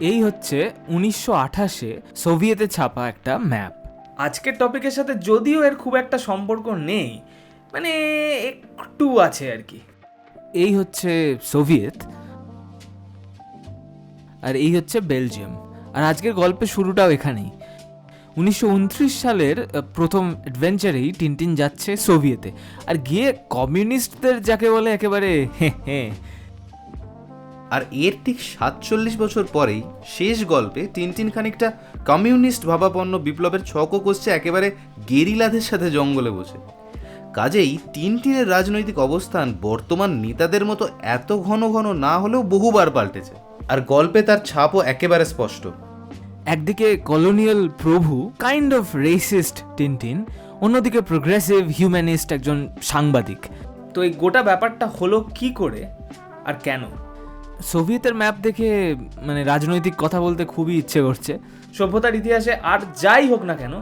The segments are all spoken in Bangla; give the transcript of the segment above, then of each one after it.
এই হচ্ছে উনিশশো আঠাশে সোভিয়েতে ছাপা একটা ম্যাপ। আজকের টপিকের সাথে যদিও এর খুব একটা সম্পর্ক নেই মানে একটু আছে আর কি। এই হচ্ছে সোভিয়েত, আর এই হচ্ছে বেলজিয়াম। আর আজকের গল্পের শুরুটাও এখানেই। উনিশশো উনত্রিশ সালের প্রথম অ্যাডভেঞ্চারেই টিনটিন যাচ্ছে সোভিয়েতে। আর গিয়ে কমিউনিস্টদের যাকে বলে একেবারে হে হে আর এর ঠিক সাতচল্লিশ বছর পরেই শেষ গল্পে টিনটিন খানিকটা কমিউনিস্ট ভাবাপন্ন বিপ্লবের ছকও কষছে একেবারে গেরিলাদের সাথে জঙ্গলে বসে। কাজেই টিনটিনের রাজনৈতিক অবস্থান বর্তমান নেতাদের মতো এত ঘন ঘন না হলেও বহুবার পাল্টেছে। আর গল্পে তার ছাপও একেবারে স্পষ্ট। একদিকে কলোনিয়াল প্রভু কাইন্ড অফ রেসিস্ট টিনটিন অন্যদিকে প্রোগ্রেসিভ হিউম্যানিস্ট একজন সাংবাদিক। তো এই গোটা ব্যাপারটা হলো কি করে আর কেন? সোভিয়েতের ম্যাপ দেখে মানে রাজনৈতিক কথা বলতে খুবই ইচ্ছে করছে। সভ্যতার ইতিহাসে আর যাই হোক না কেন,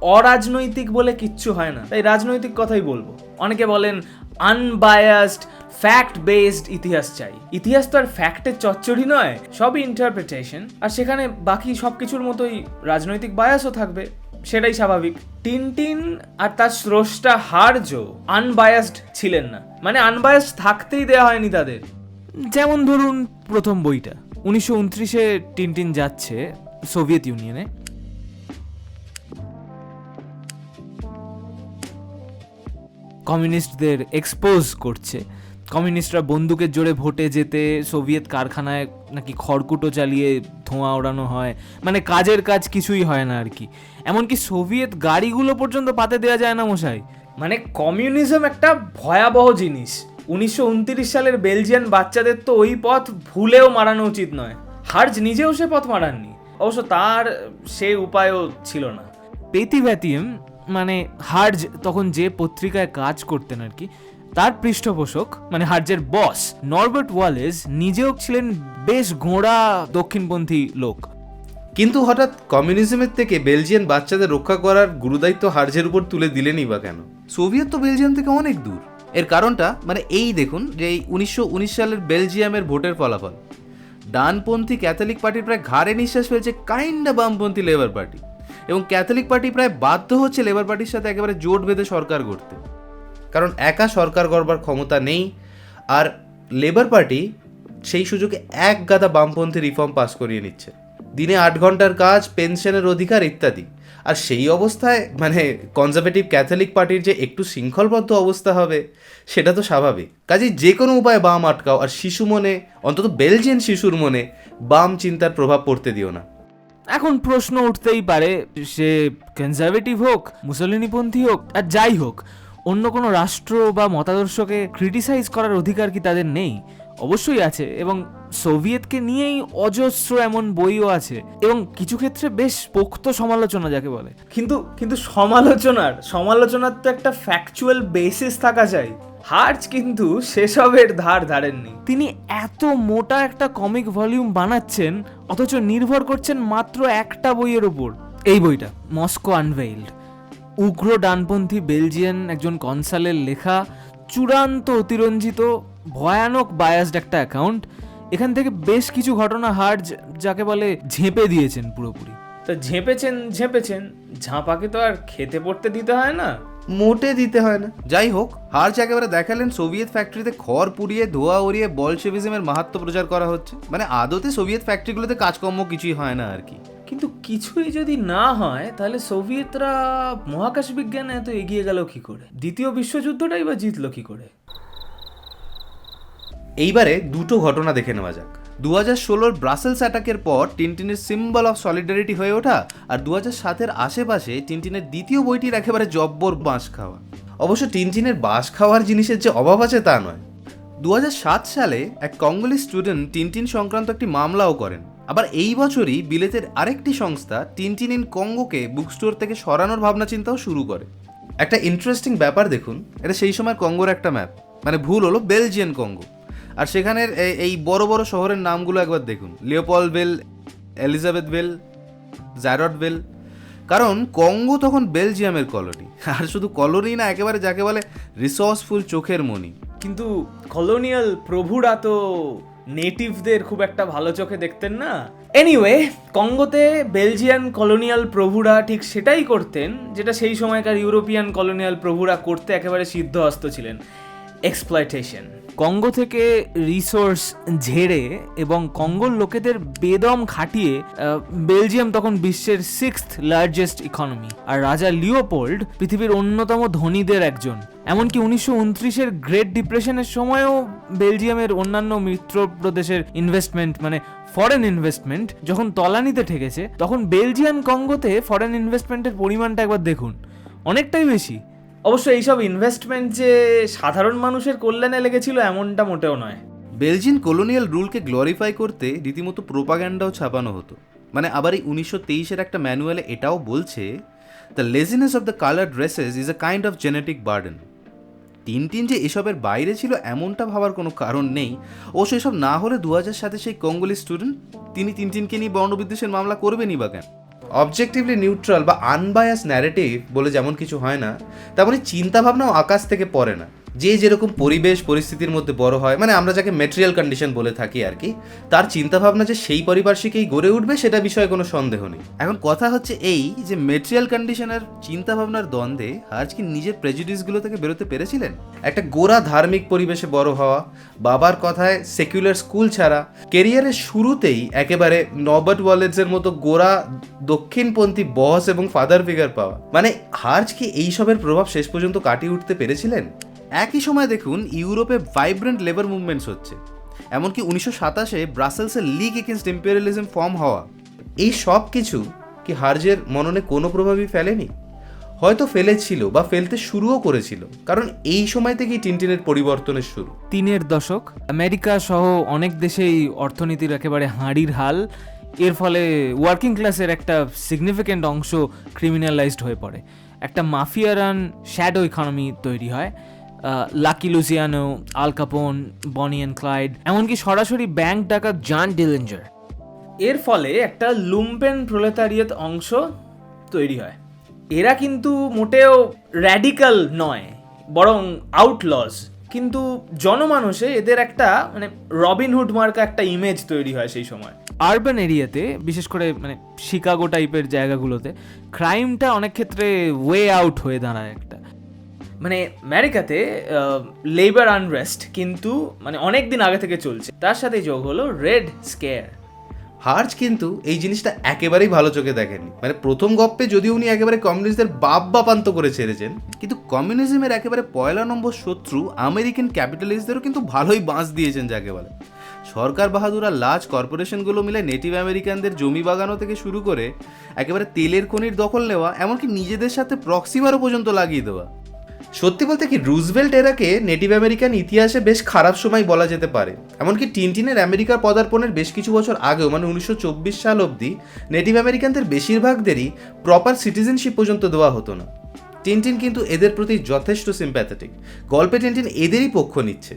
অরাজনৈতিক বলে কিচ্ছু হয় না। তাই রাজনৈতিক কথাই বলব। অনেকে বলেন আনবায়াসড ফ্যাক্ট বেসড ইতিহাস চাই। ইতিহাস তো আর ফ্যাক্টের চচ্চড়ি নয়, সবই ইন্টারপ্রিটেশন আর সেখানে বাকি সব কিছুর মতোই রাজনৈতিক বায়াসও থাকবে, সেটাই স্বাভাবিক। টিনটিন আর তার স্রষ্টা হার্য আনবায়াসড ছিলেন না। মানে আনবায়াসড থাকতেই দেওয়া হয়নি তাদের। যেমন ধরুন প্রথম বইটা, উনিশশো উনত্রিশে টিনটিন যাচ্ছে সোভিয়েত ইউনিয়নে। কমিউনিস্টদের এক্সপোজ করছে। কমিউনিস্টরা বন্দুকের জোরে ভোটে যেতে, সোভিয়েত কারখানায় নাকি খড়কুটো চালিয়ে ধোঁয়া ওড়ানো হয়। মানে কাজের কাজ কিছুই হয় না আর কি। এমনকি সোভিয়েত গাড়িগুলো পর্যন্ত পাতে দেওয়া যায় না মশাই। মানে কমিউনিজম একটা ভয়াবহ জিনিস। উনিশশো উনত্রিশ সালের বেলজিয়ান বাচ্চাদের তো ওই পথ ভুলেও মারানো উচিত নয়। হার্জ নিজেও সে পথ মারাননি। অবশ্য তার সে উপায়ও ছিল না। পেতিভ্যাতিম মানে হার্জ তখন যে পত্রিকায় কাজ করতেন আর কি, তার পৃষ্ঠপোষক মানে হার্জের বস, নরবার্ট ওয়ালেস নিজেও ছিলেন বেশ গোঁড়া দক্ষিণপন্থী লোক। কিন্তু হঠাৎ কমিউনিজমের থেকে বেলজিয়ান বাচ্চাদের রক্ষা করার গুরুদায়িত্ব হার্জের উপর তুলে দিলেনই বা কেন? সোভিয়েত তো বেলজিয়াম থেকে অনেক দূর। এর কারণটা মানে এই দেখুন যে এই উনিশশো উনিশ সালের বেলজিয়ামের ভোটের ফলাফল। ডানপন্থী ক্যাথলিক পার্টির প্রায় ঘাড়ে নিঃশ্বাস ফেলছে কাইন্ডা বামপন্থী লেবার পার্টি এবং ক্যাথলিক পার্টি প্রায় বাধ্য হচ্ছে লেবার পার্টির সাথে একেবারে জোট বেঁধে সরকার গড়তে। কারণ একা সরকার গড়বার ক্ষমতা নেই, আর লেবার পার্টি সেই সুযোগে এক গাদা বামপন্থী রিফর্ম পাস করিয়ে নিচ্ছে। দিনে আট ঘণ্টার কাজ পেনশনের অধিকার ইত্যাদি। আর সেই অবস্থায় মানে কনজারভেটিভ ক্যাথলিক পার্টির যে একটু শৃঙ্খলবদ্ধ অবস্থা হবে, সেটা তো স্বাভাবিক। কাজেই যে কোনো উপায়ে বাম আটকাও, আর শিশু মনে, অন্তত বেলজিয়ান শিশুর মনে বাম চিন্তার প্রভাব পড়তে দিও না। এখন প্রশ্ন উঠতেই পারে, সে কনজারভেটিভ হোক মুসলিনীপন্থী হোক, আর যাই হোক, অন্য কোনো রাষ্ট্র বা মতাদর্শকে ক্রিটিসাইজ করার অধিকার কি তাদের নেই? অবশ্যই আছে এবং সোভিয়েতকে নিয়েই অজস্র এমন বইও আছে এবং কিছু ক্ষেত্রে বেশ পোক্ত সমালোচনা যাকে বলে। কিন্তু কিন্তু সমালোচনার সমালোচনার তো একটা ফ্যাকচুয়াল বেসিস থাকা চাই। হার্জ কিন্তু সেসবের ধার ধারেননি। তিনি এত মোটা একটা কমিক ভলিউম বানাচ্ছেন অথচ নির্ভর করছেন মাত্র একটা বইয়ের উপর। এই বইটা মস্কো আনভেইল্ড উগ্র ডানপন্থী বেলজিয়ান একজন কনসালের লেখা চূড়ান্ত অতিরঞ্জিত ভয়ানক বায়াসড একটা অ্যাকাউন্ট এখান থেকে বেশ কিছু ঘটনা হার্জ যাকে বলে ঝেঁপে দিয়েছেন পুরোপুরি। তো ঝেঁপেছেন ঝেঁপেছেন ঝাঁপাকে তো আর খেতে পড়তে দিতে হয় না। মোটে দিতে হয় না। যাই হোক হার্চ একেবারে দেখালেন সোভিয়েত ফ্যাক্টরিতে খড় পুড়িয়ে ধোয়া উড়িয়ে বলশেভিজমের মাহাত্ম প্রচার করা হচ্ছে। মানে আদতে সোভিয়েত ফ্যাক্টরিগুলোতে কাজকর্ম কিছুই হয় না আর কি। কিন্তু কিছুই যদি না হয় তাহলে সোভিয়েতরা মহাকাশ বিজ্ঞানে এত এগিয়ে গেল কি করে? দ্বিতীয় বিশ্বযুদ্ধটাই বা জিতলো কি করে? এইবারে দুটো ঘটনা দেখে নেওয়া যাক। দু হাজার ষোলোর ব্রাসেলস অ্যাটাকের পর টিনটিনের সিম্বল অফ সলিডারিটি হয়ে ওঠা আর দু হাজার সাতের আশেপাশে টিনটিনের দ্বিতীয় বইটির একেবারে জব্বর বাঁশ খাওয়া। অবশ্য টিনটিনের বাঁশ খাওয়ার জিনিসের যে অভাব আছে তা নয়। দু সালে এক কঙ্গলি স্টুডেন্ট টিনটিন সংক্রান্ত একটি মামলাও করেন। আবার এই বছরই বিলেতের আরেকটি সংস্থা টিনটিন ইন কঙ্গোকে বুক স্টোর থেকে সরানোর ভাবনা চিন্তাও শুরু করে। একটা ইন্টারেস্টিং ব্যাপার দেখুন, এটা সেই সময় কঙ্গোর একটা ম্যাপ মানে ভুল হলো বেলজিয়ান কঙ্গো আর সেখানের এই- বড় বড় শহরের নামগুলো একবার দেখুন। Leopold ville Elizabeth ville Jadot ville কারণ কঙ্গো তখন বেলজিয়ামের কলোনি। আর শুধু কলোনি না, একেবারে যাকে বলে রিসোর্সফুল চোখের মনি কিন্তু কলোনিয়াল প্রভুরা তো নেটিভদের খুব একটা ভালো চোখে দেখতেন না। এনিওয়ে কঙ্গোতে বেলজিয়ান কলোনিয়াল প্রভুরা ঠিক সেটাই করতেন, যেটা সেই সময়কার ইউরোপিয়ান কলোনিয়াল প্রভুরা করতে একেবারে সিদ্ধহস্ত ছিলেন। এক্সপ্লয়টেশন কঙ্গো থেকে রিসোর্স ঝেড়ে এবং কঙ্গোর লোকেদের বেদম খাটিয়ে বেলজিয়াম তখন বিশ্বের সিক্সথ লার্জেস্ট ইকোনমি আর রাজা লিওপোল্ড পৃথিবীর অন্যতম ধনীদের একজন। এমনকি উনিশশো উনত্রিশের গ্রেট ডিপ্রেশনের সময়ও বেলজিয়ামের অন্যান্য মিত্র প্রদেশের ইনভেস্টমেন্ট মানে ফরেন ইনভেস্টমেন্ট যখন তলানিতে ঠেকেছে, তখন বেলজিয়ান কঙ্গোতে ফরেন ইনভেস্টমেন্টের পরিমাণটা একবার দেখুন। অনেকটাই বেশি। অবশ্য এইসব ইনভেস্টমেন্ট যে সাধারণ মানুষের কল্যাণে লেগেছিল এমনটা মোটেও নয়। বেলজিয়ান কলোনিয়াল রুলকে গ্লোরিফাই করতে রীতিমতো প্রোপাগ্যান্ডাও ছাপানো হতো। মানে আবার এই উনিশশো তেইশের একটা ম্যানুয়ালে এটাও বলছে the laziness of the colour dresses is a kind of genetic burden তিন তিন যে এসবের বাইরে ছিল এমনটা ভাবার কোনো কারণ নেই। অবশ্য এসব না হলে দু হাজার সাথে সেই কঙ্গোলি স্টুডেন্ট তিনি তিন তিনকে নিয়ে বর্ণবিদ্বেষের মামলা করবেনই বা কেন? অবজেক্টিভলি নিউট্রাল বা আনবায়াস ন্যারেটিভ বলে যেমন কিছু হয় না তেমনই চিন্তাভাবনাও আকাশ থেকে পড়ে না। যে যেরকম পরিবেশ, পরিস্থিতির মধ্যে বড় হয় মানে আমরা যাকে মেটেরিয়াল কন্ডিশন বলে থাকি আর কি, তার চিন্তাভাবনা যে সেই পারিপার্শ্বিকেই গড়ে উঠবে সেটা বিষয়ে কোনো সন্দেহ নেই। এখন কথা হচ্ছে এই যে মেটেরিয়াল কন্ডিশন আর চিন্তাভাবনার দ্বন্দ্বে আজ কি নিজের প্রেজুডিসগুলো থেকে বেরোতে পেরেছিলেন? একটা গোড়া ধার্মিক পরিবেশে বড় হওয়া, বাবার কথায় সেকুলার স্কুল ছাড়া কেরিয়ারের শুরুতেই একেবারে নবার্ট ওয়ালেটসের মতো গোড়া দক্ষিণপন্থী বস এবং ফাদার ফিগার পাওয়া। মানে হার্জ কি এইসবের প্রভাব শেষ পর্যন্ত কাটিয়ে উঠতে পেরেছিলেন? একই সময় দেখুন ইউরোপে ভাইব্রেন্ট লেবার মুভমেন্টস হচ্ছে। এমনকি উনিশশো সাতাশে ব্রাসেলসের লিগ এগেনস্ট ইম্পেরিয়ালিজম ফর্ম হওয়া। এই সব কিছু কি হার্জের মননে কোনো প্রভাবই ফেলেনি? হয়তো ফেলেছিল বা ফেলতে শুরুও করেছিল, কারণ এই সময় থেকেই টিনটিনের পরিবর্তনের শুরু। তিনের দশক, আমেরিকা সহ অনেক দেশেই অর্থনীতির একেবারে হাঁড়ির হাল। এর ফলে ওয়ার্কিং ক্লাসের একটা সিগনিফিক্যান্ট অংশ ক্রিমিনালাইজড হয়ে পড়ে। একটা মাফিয়া রান শ্যাডো ইকোনমি তৈরি হয়। লাকি লুজিয়ানো আল কাপন, বনি অ্যান্ড ক্লাইড, এমনকি সরাসরি ব্যাংক ডাকাত জান ডিলেঞ্জার। এর ফলে একটা লুম্পেন প্রলেতারিয়ত অংশ তৈরি হয়। এরা কিন্তু মোটেও র্যাডিক্যাল নয়, বরং আউটলস কিন্তু জনমানসে এদের একটা মানে রবিনহুড মার্কা একটা ইমেজ তৈরি হয় সেই সময়। আরবান এরিয়াতে বিশেষ করে মানে শিকাগো টাইপের জায়গাগুলোতে ক্রাইমটা অনেক ক্ষেত্রে ওয়ে আউট হয়ে দাঁড়ায় একটা। মানে আমেরিকাতে লেবার আনরেস্ট কিন্তু মানে অনেক দিন আগে থেকে চলছে। তার সাথে যোগ হলো রেড স্কেয়ার হার্জ কিন্তু এই জিনিসটা একেবারেই ভালো চোখে দেখেননি মানে প্রথম গপ্পে যদিও উনি একেবারে কমিউনিস্টদের বাপ বাপান্ত করে ছেড়েছেন, কিন্তু কমিউনিজমের একেবারে পয়লা নম্বর শত্রু আমেরিকান ক্যাপিটালিস্টদেরও কিন্তু ভালোই বাঁশ দিয়েছেন যাকে বলে। সরকার বাহাদুর আর লার্জ কর্পোরেশনগুলো মিলে নেটিভ আমেরিকানদের জমি বাগানো থেকে শুরু করে একেবারে তেলের খনির দখল নেওয়া, এমনকি নিজেদের সাথে প্রক্সিমারও পর্যন্ত লাগিয়ে দেওয়া। সত্যি বলতে কি রুজভেল্ট এরাকে নেটিভ আমেরিকান ইতিহাসে বেশ খারাপ সময় বলা যেতে পারে। এমনকি টিনটিনের আমেরিকার পদার্পণের বেশ কিছু বছর আগেও মানে উনিশশো চব্বিশ সাল অবধি, নেটিভ আমেরিকানদের বেশিরভাগদেরই প্রপার সিটিজেনশিপ পর্যন্ত দেওয়া হতো না। টিনটিন কিন্তু এদের প্রতি যথেষ্ট সিম্প্যাথেটিক গল্পে টিনটিন এদেরই পক্ষ নিচ্ছে।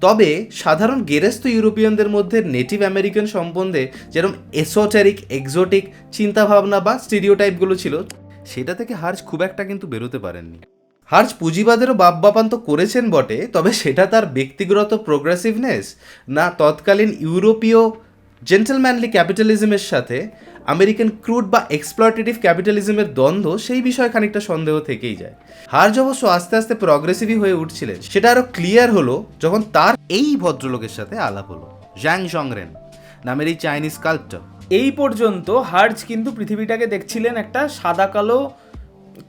তবে সাধারণ গেরেস্ত ইউরোপিয়ানদের মধ্যে নেটিভ আমেরিকান সম্বন্ধে যেরকম এসোটেরিক এক্সোটিক চিন্তাভাবনা বা স্টিরিওটাইপগুলো ছিল, সেটা থেকে হার্জ খুব একটা কিন্তু বেরোতে পারেননি। হার্জ পুঁজিবাদেরও বাপ বাপান্ত করেছেন বটে, তবে সেটা তার ব্যক্তিগত প্রোগ্রেসিভনেস না তৎকালীন ইউরোপীয় জেন্টেলম্যানলি ক্যাপিটালিজমের সাথে, আমেরিকান ক্রুড বা এক্সপ্লটেটিভ ক্যাপিটালিজমের দ্বন্দ্ব, সেই বিষয়ে খানিকটা সন্দেহ থেকেই যায়। হার্জ অবশ্য আস্তে আস্তে প্রগ্রেসিভই হয়ে উঠছিলেন। সেটা আরও ক্লিয়ার হলো যখন তার এই ভদ্রলোকের সাথে আলাপ হলো জ্যাং জংরেন নামের এই চাইনিজ কাল্পটা এই পর্যন্ত হার্জ কিন্তু পৃথিবীটাকে দেখছিলেন একটা সাদা কালো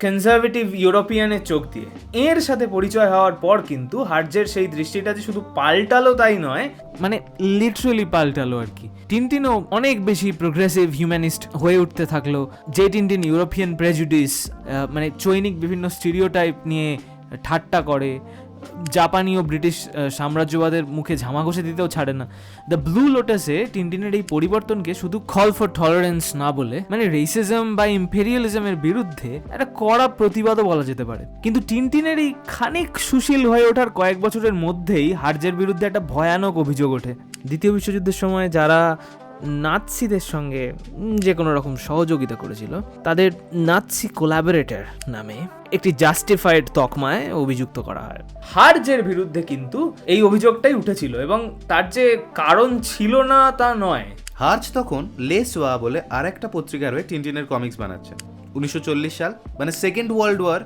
কনজারভেটিভ ইউরোপিয়ানের চোখ দিয়ে। এর সাথে পরিচয় হওয়ার পর কিন্তু হার্জের সেই দৃষ্টিটা যে শুধু পাল্টালো তাই নয় মানে লিটারালি পাল্টালো আর কি। টিনটিনও অনেক বেশি প্রোগ্রেসিভ হিউম্যানিস্ট হয়ে উঠতে থাকল, যে টিনটিন ইউরোপিয়ান প্রেজুডিস মানে চৈনিক বিভিন্ন স্টিরিওটাইপ নিয়ে ঠাট্টা করে জাপানি ও ব্রিটিশ সাম্রাজ্যবাদের মুখে ঝামা ঘষে দিতেও ছাড়ে না। দ্য ব্লু লোটাসে টিনটিনের এই পরিবর্তনকে শুধু কল ফর টলারেন্স না বলে মানে রেসিজম বা ইম্পেরিয়ালিজমের বিরুদ্ধে একটা কড়া প্রতিবাদও বলা যেতে পারে। কিন্তু টিনটিনের এই খানিক সুশীল হয়ে ওঠার কয়েক বছরের মধ্যেই হার্জের বিরুদ্ধে একটা ভয়ানক অভিযোগ ওঠে। দ্বিতীয় বিশ্বযুদ্ধের সময় যারা নাৎসিদের সঙ্গে যে কোনো রকম সহযোগিতা করেছিল তাদের নাৎসি কোলাবোরেটর নামে একটি জাস্টিফাইড তকমায় অভিযুক্ত করা হয়। হার্জের বিরুদ্ধে কিন্তু এই অভিযোগটাই উঠেছিল এবং তার যে কারণ ছিল না তা নয়। হার্জ তখন লেসওয়া বলে আরেকটা পত্রিকার হয়ে টিনটিনের কমিক্স বানাচ্ছেন। উনিশশো চল্লিশ সাল মানে সেকেন্ড ওয়ার্ল্ড ওয়ার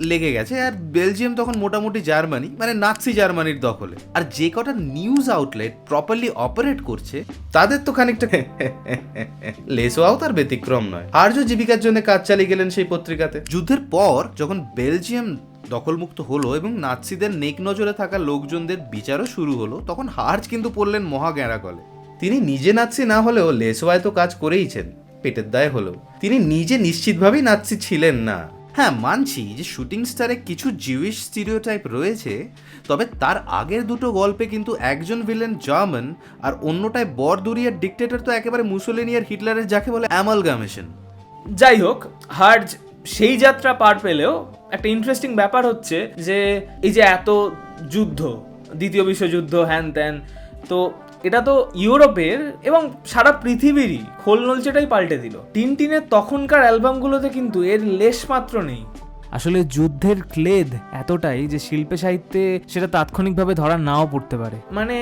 লেগে গেছে আর বেলজিয়াম তখন মোটামুটি জার্মানি মানে নাৎসি জার্মানির দখলে। আর যে কটা নিউজ আউটলেট প্রপারলি অপারেট করছে, তাদের তো খানিকটা লেসওয়াও তার ব্যতিক্রম নয়। হার্জও জীবিকার জন্য কাজ চালিয়ে গেলেন সেই পত্রিকাতে। যুদ্ধের পর যখন বেলজিয়াম দখলমুক্ত হলো এবং নাৎসিদের নেক নজরে থাকা লোকজনদের বিচারও শুরু হলো, তখন হার্জ কিন্তু পড়লেন মহা গেঁড়াকলে তিনি নিজে নাৎসি না হলেও লেসওয়ায় তো কাজ করেইছেন, পেটের দায় হলেও। তিনি নিজে নিশ্চিতভাবেই নাৎসি ছিলেন না। হ্যাঁ মানছি যে শুটিং স্টারে কিছু জিউইশ স্টিরিওটাইপ রয়েছে, তবে তার আগের দুটো গল্পে কিন্তু একজন ভিলেন জার্মান আর অন্যটায় বরদুরিয়ার ডিকটেটর তো একেবারে মুসোলিনি আর হিটলারের যাকে বলে অ্যামালগামেশন যাই হোক, হার্জ, সেই যাত্রা পার পেলেও একটা ইন্টারেস্টিং ব্যাপার হচ্ছে যে এই যে এত যুদ্ধ, দ্বিতীয় বিশ্বযুদ্ধ, হ্যান ত্যান, তো এটা তো ইউরোপের এবং সারা পৃথিবীরই খোল নলচেটাই পাল্টে দিল। টিনটিনের তখনকার অ্যালবামগুলোতে কিন্তু এর লেশ মাত্র নেই। আসলে যুদ্ধের ক্লেদ এতটাই যে শিল্পে সাহিত্যে সেটা তাৎক্ষণিকভাবে ধরা নাও পড়তে পারে। মানে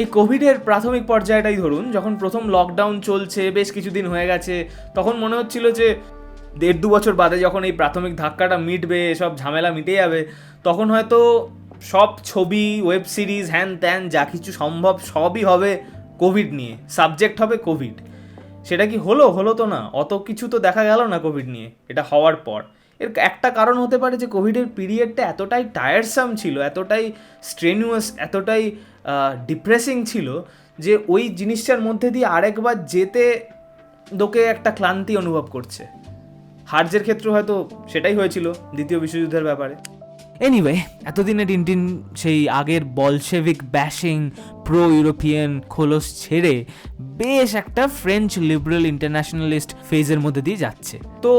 এই কোভিডের প্রাথমিক পর্যায়টাই ধরুন যখন প্রথম লকডাউন চলছে বেশ কিছুদিন হয়ে গেছে তখন মনে হচ্ছিল যে দেড় দু বছর বাদে যখন এই প্রাথমিক ধাক্কাটা মিটবে সব ঝামেলা মিটে যাবে তখন হয়তো সব ছবি ওয়েব সিরিজ হ্যান ত্যান, যা কিছু সম্ভব সবই হবে কোভিড নিয়ে। সাবজেক্ট হবে কোভিড সেটা কি হলো? হলো তো না। অত কিছু তো দেখা গেল না কোভিড নিয়ে, এটা হওয়ার পর। এর একটা কারণ হতে পারে যে কোভিডের পিরিয়ডটা এতটাই টায়ারসাম ছিল, এতটাই স্ট্রেনুয়াস এতটাই ডিপ্রেসিং ছিল যে ওই জিনিসটার মধ্যে দিয়ে আরেকবার যেতে লোকে একটা ক্লান্তি অনুভব করছে। হার্জের ক্ষেত্রে হয়তো সেটাই হয়েছিল দ্বিতীয় বিশ্বযুদ্ধের ব্যাপারে। এনিওয়ে এতদিনে টিনটিন সেই আগের বলশেভিক ব্যাশিং প্রো ইউরোপিয়ান খোলস ছেড়ে বেশ একটা ফ্রেঞ্চ লিবারেল ইন্টারন্যাশনালিস্ট ফেজের মধ্যে দিয়ে যাচ্ছে। তো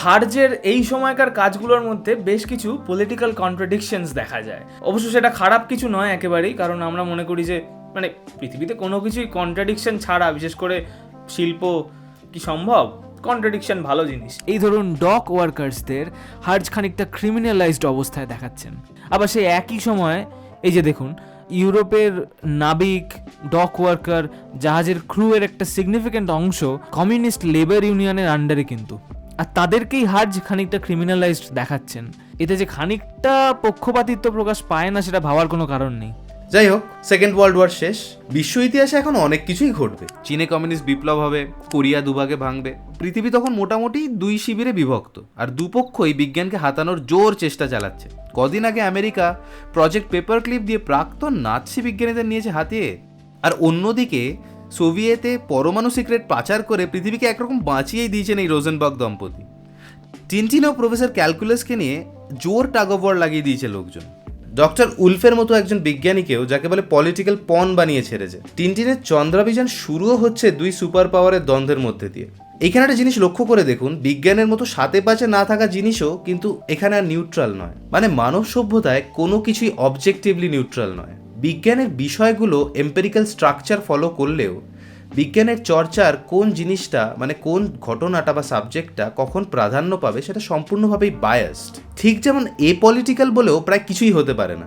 হার্জের এই সময়কার কাজগুলোর মধ্যে বেশ কিছু পলিটিক্যাল কন্ট্রাডিকশনস দেখা যায়। অবশ্য সেটা খারাপ কিছু নয় একেবারেই, কারণ আমরা মনে করি যে মানে পৃথিবীতে কোনো কিছুই কন্ট্রাডিকশন ছাড়া, বিশেষ করে শিল্প কি সম্ভব? কন্ট্রাডিকশন ভালো জিনিস। এই ধরুন ডক ওয়ার্কার্সদের হার্জ খানিকটা ক্রিমিনালাইজড অবস্থায় দেখাচ্ছেন। আবার সেই একই সময়, এই যে দেখুন, ইউরোপের নাবিক ডক ওয়ার্কার জাহাজের ক্রুয়ের একটা সিগনিফিক্যান্ট অংশ কমিউনিস্ট লেবার ইউনিয়নের আন্ডারে কিন্তু। আর তাদেরকেই হার্জ খানিকটা ক্রিমিনালাইজড দেখাচ্ছেন। এতে যে খানিকটা পক্ষপাতিত্ব প্রকাশ পায় না সেটা ভাবার কোনো কারণ নেই। যাই হোক সেকেন্ড ওয়ার্ল্ড ওয়ার শেষ। বিশ্ব ইতিহাসে এখন অনেক কিছুই ঘটবে। চীনে কমিউনিস্ট বিপ্লব হবে, কোরিয়া দুভাগে ভাঙবে। পৃথিবী তখন মোটামুটি দুই শিবিরে বিভক্ত, আর দুপক্ষই বিজ্ঞানকে হাতানোর জোর চেষ্টা চালাচ্ছে। কদিন আগে আমেরিকা প্রজেক্ট পেপার ক্লিপ দিয়ে প্রাক্তন নাৎসি বিজ্ঞানীদের নিয়েছে হাতিয়ে, আর অন্যদিকে সোভিয়েতে পরমাণু সিক্রেট পাচার করে পৃথিবীকে একরকম বাঁচিয়েই দিয়েছেন এই রোজেনবার্গ দম্পতি। টিনটিন প্রফেসর ক্যালকুলাসকে নিয়ে জোর টাগোবর লাগিয়ে দিয়েছে লোকজন। ডক্টর উলফের মতো একজন বিজ্ঞানীকেও যাকে বলে পলিটিক্যাল পন বানিয়ে ছেড়েছে। টিনটিনের চন্দ্রাভিযান শুরুও হচ্ছে দুই সুপার পাওয়ারের দ্বন্দ্বের মধ্যে দিয়ে। এখানে একটা জিনিস লক্ষ্য করে দেখুন, বিজ্ঞানের মতো সাথে পাশে না থাকা জিনিসও কিন্তু এখানে আর নিউট্রাল নয়। মানে মানব সভ্যতায় কোনো কিছুই অবজেক্টিভলি নিউট্রাল নয়। বিজ্ঞানের বিষয়গুলো এম্পেরিক্যাল স্ট্রাকচার ফলো করলেও বিজ্ঞানের চর্চার কোন জিনিসটা মানে কোন ঘটনাটা বা সাবজেক্টটা কখন প্রাধান্য পাবে সেটা সম্পূর্ণভাবেই বায়াসড ঠিক যেমন এ পলিটিক্যাল বলেও প্রায় কিছুই হতে পারে না।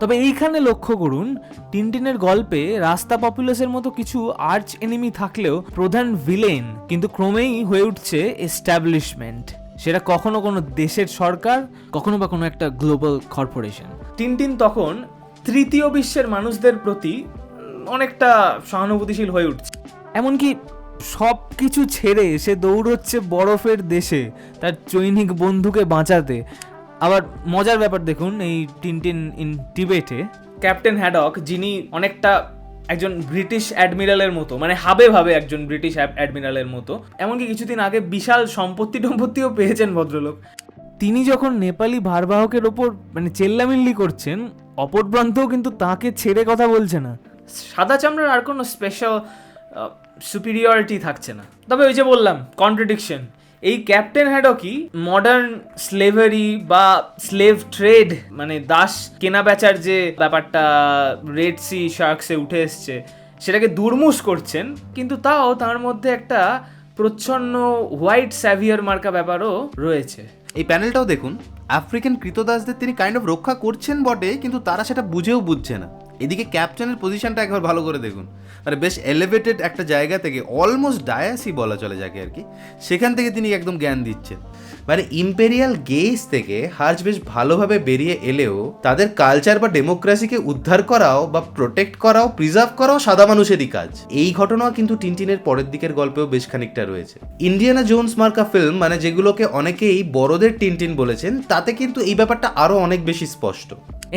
তবে এইখানে লক্ষ্য করুন, টিনটিনের গল্পে রাস্তা পপুলাসের মতো কিছু আর্চ এনিমি থাকলেও প্রধান ভিলেন কিন্তু ক্রমেই হয়ে উঠছে এস্টাবলিশমেন্ট সেটা কখনো কোনো দেশের সরকার, কখনো বা কোনো একটা গ্লোবাল কর্পোরেশন টিনটিন তখন তৃতীয় বিশ্বের মানুষদের প্রতি অনেকটা সহানুভূতিশীল হয়ে উঠছে। এমনকি সব কিছু ছেড়ে সে দৌড়চ্ছে বরফের দেশে তার চৈনিক বন্ধুকে বাঁচাতে। আবার মজার ব্যাপার দেখুন এই টিনটিন ইন টিবেটে ক্যাপ্টেন হ্যাডক যিনি অনেকটা একজন ব্রিটিশ অ্যাডমিরালের মতো মানে হাবে ভাবে একজন ব্রিটিশ অ্যাডমিরালের মতো এমনকি কিছুদিন আগে বিশাল সম্পত্তি টম্পত্তিও পেয়েছেন ভদ্রলোক। তিনি যখন নেপালি ভারবাহকের ওপর মানে চেল্লামিল্লি করছেন অপর প্রান্তেও কিন্তু তাকে ছেড়ে কথা বলছে না। সাদা চামড়ার আর কোনো স্পেশাল সুপিরিয়রিটি থাকছে না। তবে ওই যে বললাম কন্ট্রাডিকশন এই ক্যাপ্টেন হ্যাডকই মডার্ন স্লেভারি বা স্লেভ ট্রেড মানে দাস কেনা বেচার যে ব্যাপারটা রেড সি শার্কসে উঠে এসছে, সেটাকে দুর্মুষ করছেন, কিন্তু তাও তার মধ্যে একটা প্রচ্ছন্ন হোয়াইট স্যাভিয়ার মার্কা ব্যাপারও রয়েছে। এই প্যানেলটাও দেখুন আফ্রিকান কৃতদাসদের তিনি কাইন্ড অফ রক্ষা করছেন বটে, কিন্তু তারা সেটা বুঝেও বুঝছে না। এদিকে ক্যাপ্টেনের পজিশনটা একবার ভালো করে দেখুন। মানে বেশ এলিভেটেড একটা জায়গা থেকে অলমোস্ট ডায়াসই বলা চলে যাকে আর কি, সেখান থেকে তিনি একদম জ্ঞান দিচ্ছেন। মানে ইম্পেরিয়াল গেজ থেকে হার্জ বেশ ভালোভাবে বেরিয়ে এলেও তাদের কালচার বা ডেমোক্রেসিকে উদ্ধার করাও বা প্রোটেক্ট করাও প্রিজার্ভ করাও সাদা মানুষেরই কাজ। এই ঘটনাও কিন্তু টিনটিনের পরের দিকের গল্পেও বেশ খানিকটা রয়েছে। ইন্ডিয়ানা জোন্স মার্কা ফিল্ম মানে যেগুলোকে অনেকেই বড়দের টিনটিন বলেছেন, তাতে কিন্তু এই ব্যাপারটা আরও অনেক বেশি স্পষ্ট।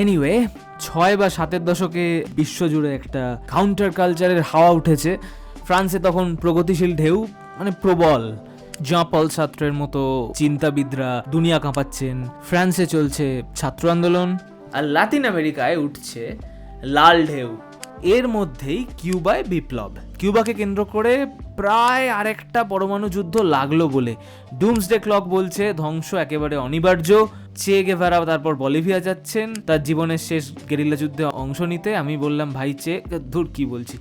এনিওয়ে ছয় বা সাতের দশকে বিশ্বজুড়ে একটা কাউন্টার কালচারের হাওয়া উঠেছে। ফ্রান্সে তখন প্রগতিশীল ঢেউ মানে প্রবল। জাঁ পল ছাত্রের মতো চিন্তাবিদরা দুনিয়া কাঁপাচ্ছেন। ফ্রান্সে চলছে ছাত্র আন্দোলন। আর লাতিন আমেরিকায় উঠছে লাল ঢেউ। এর মধ্যেই কিউবায় বিপ্লব। কিউবাকে কেন্দ্র করে প্রায় আরেকটা পরমাণু যুদ্ধ লাগল বলে। ডুমসডে ক্লক বলছে, ধ্বংস একেবারে অনিবার্য। চে গেভারা তারপর বলিভিয়া যাচ্ছেন। তার জীবনের শেষ গেরিলা যুদ্ধে অংশ নিতে। আমি বললাম, ভাই, চে, ধুর, কি বলছি?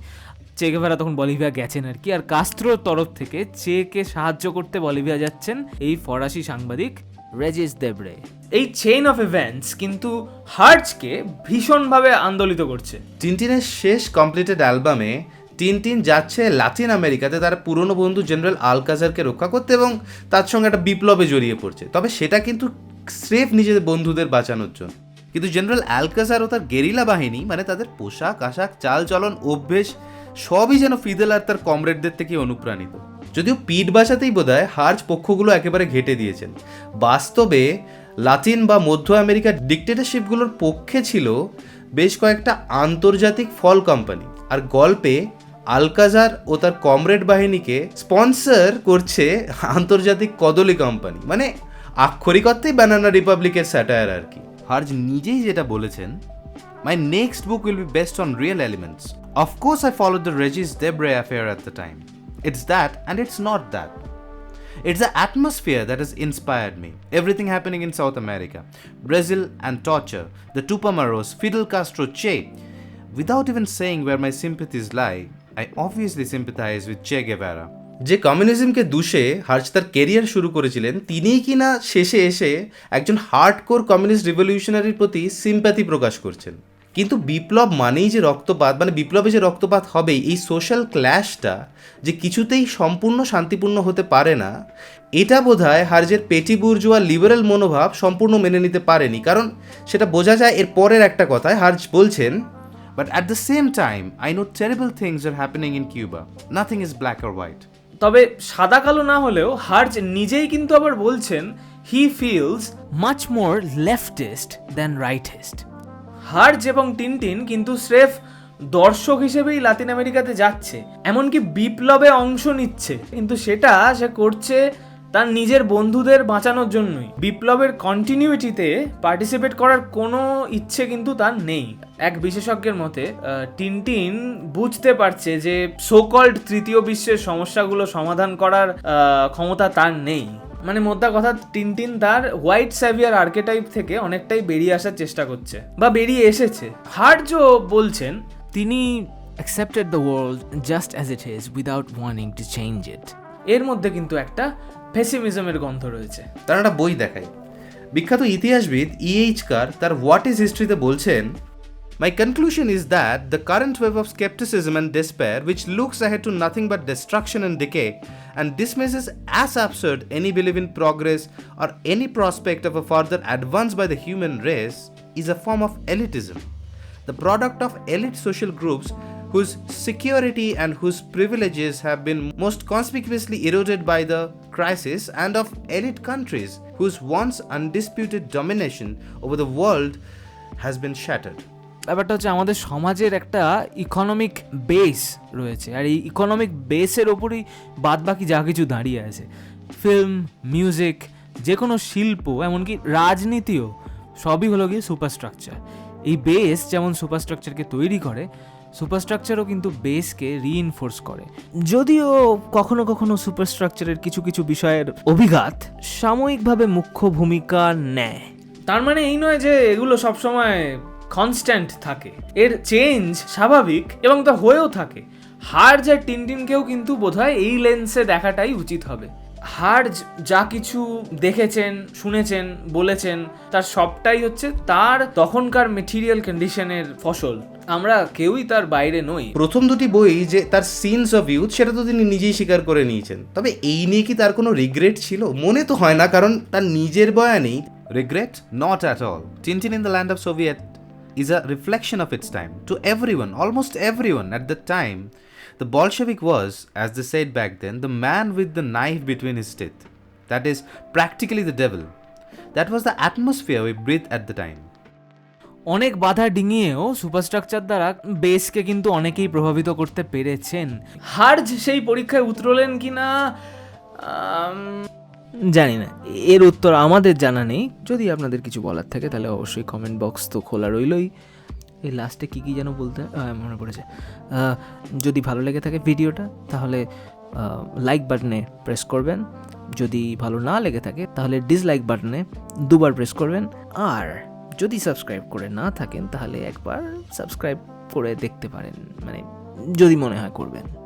চে গেভারা তখন বলিভিয়া গেছেন আর কি। আর কাস্ত্রোর তরফ থেকে চেকে সাহায্য করতে বলিভিয়া যাচ্ছেন এই ফরাসি সাংবাদিক। রেজিস দেবরে এই চেইন অফ ইভেন্টস কিন্তু হার্জকে ভীষণভাবে আন্দোলিত করছে। টিনটিনের শেষ কমপ্লিটেড অ্যালবামে টিনটিন যাচ্ছে লাতিন আমেরিকাতে তার পুরনো বন্ধু জেনারেল আলকাজারকে রক্ষা করতে এবং তার সঙ্গে একটা বিপ্লবে জড়িয়ে পড়ছে। তবে সেটা কিন্তু স্রেফ নিজেদের বন্ধুদের বাঁচানোর জন্য। কিন্তু জেনারেল অ্যালকাজার ও তার গেরিলা বাহিনী মানে তাদের পোশাক আশাক চাল চলন অভ্যেস সবই যেন ফিদেল আর তার কমরেডদের থেকে অনুপ্রাণিত। যদিও পিঠ বাঁচাতেই বোধহয় হার্জ পক্ষগুলো একেবারে ঘেটে দিয়েছেন। বাস্তবে লাতিন বা মধ্য আমেরিকার ডিকটেটরশিপগুলোর পক্ষে ছিল বেশ কয়েকটা আন্তর্জাতিক ফল কোম্পানি। আর গল্পে আলকাজার ও তার কমরেড বাহিনীকে স্পন্সর করছে আন্তর্জাতিক কদলি কোম্পানি। মানে আক্ষরিক অর্থেই ব্যানানা রিপাবলিকের স্যাটায়ার আর কি। হার্জ নিজেই যেটা বলেছেন my next book will be based on real elements of course I follow the Regis Debray affair at the time it's that and it's not that It's the atmosphere that has inspired me. Everything happening in South America, Brazil and torture, the Tupamaros, Fidel Castro, Che. Without even saying where my sympathies lie, I obviously sympathize with Che Guevara. যে কমিউনিজমকে দুষে হার্জ তার কেরিয়ার শুরু করেছিলেন তিনিই কিনা শেষে এসে একজন হার্ডকোর কমিউনিস্ট রিভলিউশনারির প্রতি সিম্প্যাথি প্রকাশ করছেন কিন্তু বিপ্লব মানেই যে রক্তপাত মানে বিপ্লবে যে রক্তপাত হবেই এই সোশ্যাল ক্ল্যাশটা যে কিছুতেই সম্পূর্ণ শান্তিপূর্ণ হতে পারে না এটা বোধ হয় হার্জের পেটি বুর্জুয়া লিবারেল মনোভাব সম্পূর্ণ মেনে নিতে পারেনি। কারণ সেটা বোঝা যায় এর পরের একটা কথায় হার্জ বলছেন but at the same time I know terrible things are happening in Cuba nothing is black or white তবে সাদা কালো না হলেও হার্জ নিজেই কিন্তু আবার বলছেন he feels much more leftist than rightist Herge এবং টিনটিন কিন্তু স্রেফ দর্শক হিসেবেই লাতিন আমেরিকাতে যাচ্ছে, এমনকি বিপ্লবে অংশ নিচ্ছে। কিন্তু সেটা সে করছে তার নিজের বন্ধুদের বাঁচানোর জন্যই। বিপ্লবের কন্টিনিউটিতে পার্টিসিপেট করার কোনো ইচ্ছে কিন্তু তার নেই। এক বিশেষজ্ঞের মতে টিনটিন বুঝতে পারছে যে সোকল্ড তৃতীয় বিশ্বের সমস্যাগুলো সমাধান করার ক্ষমতা তার নেই। মানে মোদ্দা কথা, টিনটিন তার হোয়াইট স্যাভিয়ার আর্কেটাইপ থেকে অনেকটাই বেরিয়ে আসার চেষ্টা করছে, বা বেরিয়ে এসেছে। হার্জও বলছেন, তিনি accepted the world just as it is without wanting to change it. এর মধ্যে কিন্তু একটা পেসিমিজমের গন্ধ রয়েছে। তার একটা বই দেখাই। বিখ্যাত ইতিহাসবিদ ইএইচ কার তার হোয়াট ইজ হিস্ট্রিতে বলছেন My conclusion is that the current wave of skepticism and despair, which looks ahead to nothing but destruction and decay, and dismisses as absurd any belief in progress or any prospect of a further advance by the human race, is a form of elitism. The product of elite social groups whose security and whose privileges have been most conspicuously eroded by the crisis, and of elite countries whose once undisputed domination over the world has been shattered. ব্যাপারটা হচ্ছে আমাদের সমাজের একটা ইকোনমিক বেস রয়েছে। আর এই ইকোনমিক বেসের ওপরই বাদ বাকি যা কিছু দাঁড়িয়ে আছে। ফিল্ম মিউজিক যে কোনো শিল্প, এমনকি রাজনীতিও, সবই হলো গিয়ে সুপারস্ট্রাকচার এই বেস যেমন সুপারস্ট্রাকচারকে তৈরি করে সুপারস্ট্রাকচারও কিন্তু বেসকে রিইনফোর্স করে। যদিও কখনো কখনো সুপারস্ট্রাকচারের কিছু কিছু বিষয়ের অভিঘাত সাময়িকভাবে মুখ্য ভূমিকা নেয়। তার মানে এই নয় যে এগুলো সবসময় কনস্ট্যান্ট থাকে। এর চেঞ্জ স্বাভাবিক এবং তা হয়েও থাকে। হার্জ আর টিনটিনকেও কিন্তু বোধহয় এই লেন্সে দেখাটাই উচিত হবে। হার্জ যা কিছু দেখেছেন, শুনেছেন, বলেছেন, তার সবটাই হচ্ছে তার তখনকার মেটিরিয়াল কন্ডিশনের ফসল। আমরা কেউই তার বাইরে নই। প্রথম দুটি বই যে তার সিনস অফ ইউথ সেটা তো তিনি নিজেই স্বীকার করে নিয়েছেন। তবে এই নিয়ে কি তার কোনো রিগ্রেট ছিল? মনে তো হয় না, কারণ তার নিজের বয়ানেই regret not at all Tintin in the land of Soviet is a reflection of its time. To everyone, almost everyone at the time, the Bolshevik was, as they said back then, the man with the knife between his teeth. That is practically the devil. That was the atmosphere we breathed at the time. অনেক বাধা ডিঙিয়েও সুপারস্ট্রাকচার দ্বারা বেসকে কিন্তু অনেকেই প্রভাবিত করতে পেরেছেন হার্জ সেই পরীক্ষায় উতরলেন কিনা আম, জানি না। এর উত্তর আমাদের জানা নেই। যদি আপনাদের কিছু বলার থাকে, তাহলে অবশ্যই কমেন্ট বক্স তো খোলা রইলই। এই লাস্টে কী কী যেন বলতে মনে পড়েছে। যদি ভালো লেগে থাকে ভিডিওটা তাহলে লাইক বাটনে প্রেস করবেন। যদি ভালো না লেগে থাকে, তাহলে ডিসলাইক বাটনে দুবার প্রেস করবেন। আর যদি সাবস্ক্রাইব করে না থাকেন, তাহলে একবার সাবস্ক্রাইব করে দেখতে পারেন। মানে যদি মনে হয় করবেন।